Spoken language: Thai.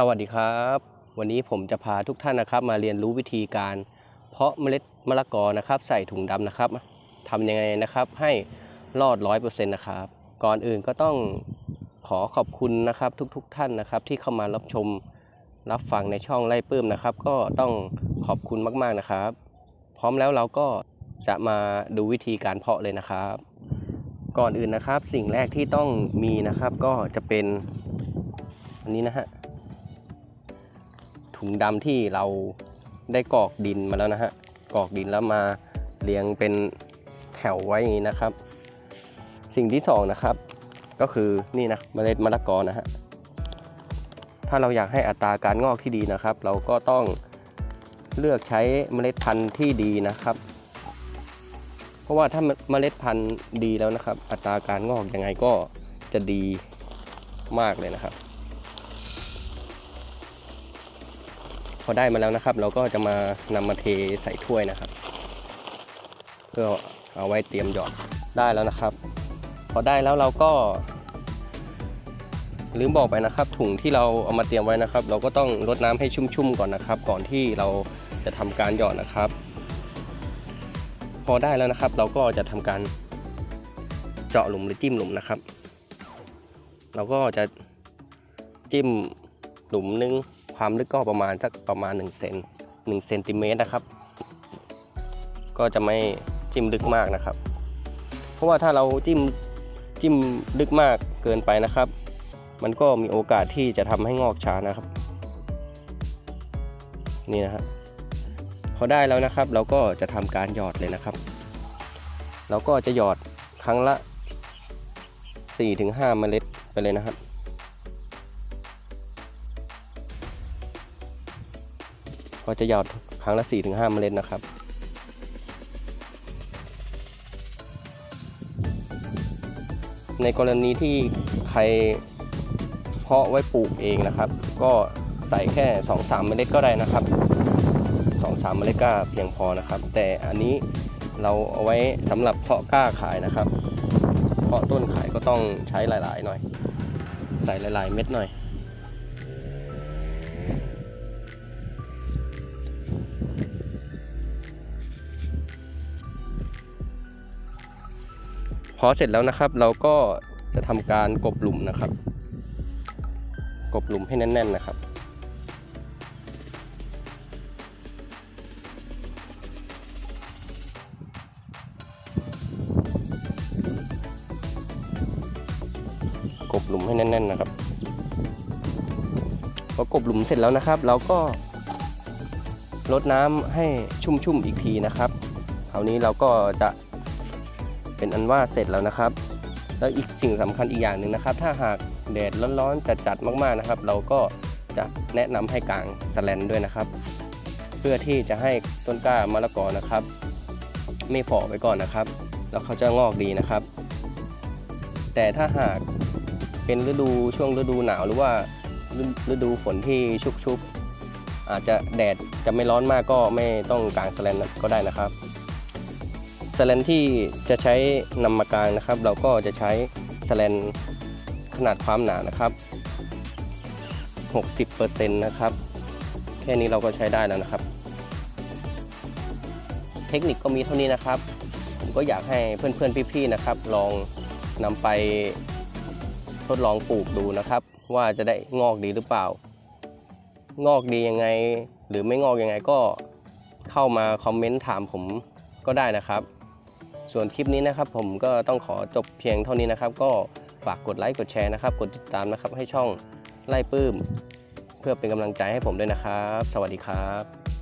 สวัสดีครับ วันนี้ผมจะพาทุกท่านนะครับ มาเรียนรู้วิธีการ เพาะเมล็ดมะละกอนะครับ ใส่ถุงดำนะครับทำยังไงนะครับให้รอดร้อยเปอร์เซ็นต์นะครับ ก่อนอื่นก็ต้องขอขอบคุณนะครับ ทุกๆทท่านนะครับ ที่เข้ามารับชมรับฟังในช่องไล่ปื้มนะครับ ก็ต้องขอบคุณมากๆนะครับ พร้อมแล้วเราก็จะมาดูวิธีการเพาะเลยนะครับ ก่อนอื่นนะครับ สิ่งแรกที่ต้องมีนะครับ ก็จะเป็นอันนี้นะฮะ ถุงดำที่เราได้กรอกดินมาแล้วนะฮะกรอกดินแล้วมาเรียงเป็นแถวไว้อย่างนี้นะครับ สิ่งที่สองนะครับ ก็คือนี่นะเมล็ดมะละกอนะฮะถ้าเราอยากให้อัตราการงอกที่ดีนะครับ เราก็ต้องเลือกใช้เมล็ดพันธุ์ที่ดีนะครับ เพราะว่าถ้าเมล็ดพันธุ์ดีแล้วนะครับ อัตราการงอกยังไงก็จะดีมากเลยนะครับ อได้มาแล้วนะครับ เราก็จะมานำมาเทใส่ถ้วยนะครับ เพื่อเอาไว้เตรียมหยอดได้แล้วนะครับ พอได้แล้วเราก็ ลืมบอกไปนะครับ ถุงที่เราเอามาเตรียมไว้นะครับ เราก็ต้องรดน้ำให้ชุ่มๆก่อนนะครับ ก่อนที่เราจะทำการหยอดนะครับ พอได้แล้วนะครับ เราก็จะทำการเจาะหลุมหรือจิ้มหลุมนะครับ เราก็จะจิ้มหลุมนึง ความลึกก็ประมาณสักประมาณ1เซน1เซนติเมตรนะครับ ก็จะไม่จิ้มลึกมากนะครับ เพราะว่าถ้าเราจิ้มจิ้มลึกมากเกินไปนะครับ มันก็มีโอกาสที่จะทำให้งอกช้านะครับ นี่นะฮะพอได้แล้วนะครับ เราก็จะทำการหยอดเลยนะครับ เราก็จะหยอดครั้งละ 4-5 เมล็ดไปเลยนะครับ ก็จะหยอดครั้งละ 4-5 เมล็ดนะครับในกรณีที่ใครเพาะไว้ปลูกเองนะครับ ก็ใส่แค่ 2-3 เมล็ดก็ได้นะครับ 2-3 เมล็ดก็เพียงพอนะครับ แต่อันนี้เราเอาไว้สำหรับเพาะกล้าขายนะครับ เพาะต้นขายก็ต้องใช้หลาย ๆ หน่อย ใส่หลาย ๆ เม็ดหน่อย พอเสร็จแล้วนะครับ เราก็จะทำการกบหลุมนะครับ กบหลุมให้แน่น ๆนะครับกบหลุมให้แน่น ๆนะครับพอกบหลุมเสร็จแล้วนะครับ เราก็รดน้ำให้ชุ่มๆอีกทีนะครับคราวนี้เราก็จะ เป็นอันว่าเสร็จแล้วนะครับ แล้วอีกสิ่งสำคัญอีกอย่างหนึ่งนะครับ ถ้าหากแดดร้อนๆจัดๆมากๆนะครับ เราก็จะแนะนำให้กางสแลนด้วยนะครับ เพื่อที่จะให้ต้นกล้ามะละกอนะครับ ไม่ฝ่อไว้ก่อนนะครับ แล้วเขาจะงอกดีนะครับ แต่ถ้าหากเป็นฤดูช่วงฤดูหนาวหรือว่าฤฤดูฝนที่ชุกๆอาจจะแดดจะไม่ร้อนมากก็ไม่ต้องกางสแลนก็ได้นะครับ สแลนที่จะใช้นำมากางนะครับ เราก็จะใช้สแลนขนาดความหนานะครับ 60%นะครับ แค่นี้เราก็ใช้ได้แล้วนะครับ เทคนิคก็มีเท่านี้นะครับ ผมก็อยากให้เพื่อนๆพี่ๆนะครับ ลองนำไปทดลองปลูกดูนะครับ ว่าจะได้งอกดีหรือเปล่า งอกดียังไง หรือไม่งอกยังไงก็เข้ามาคอมเมนต์ถามผมก็ได้นะครับ ส่วนคลิปนี้นะครับผมก็ต้องขอจบเพียงเท่านี้นะครับ ก็ฝากกดไลค์กดแชร์นะครับ กดติดตามนะครับให้ช่องไล่ปื้ม เพื่อเป็นกำลังใจให้ผมด้วยนะครับ สวัสดีครับ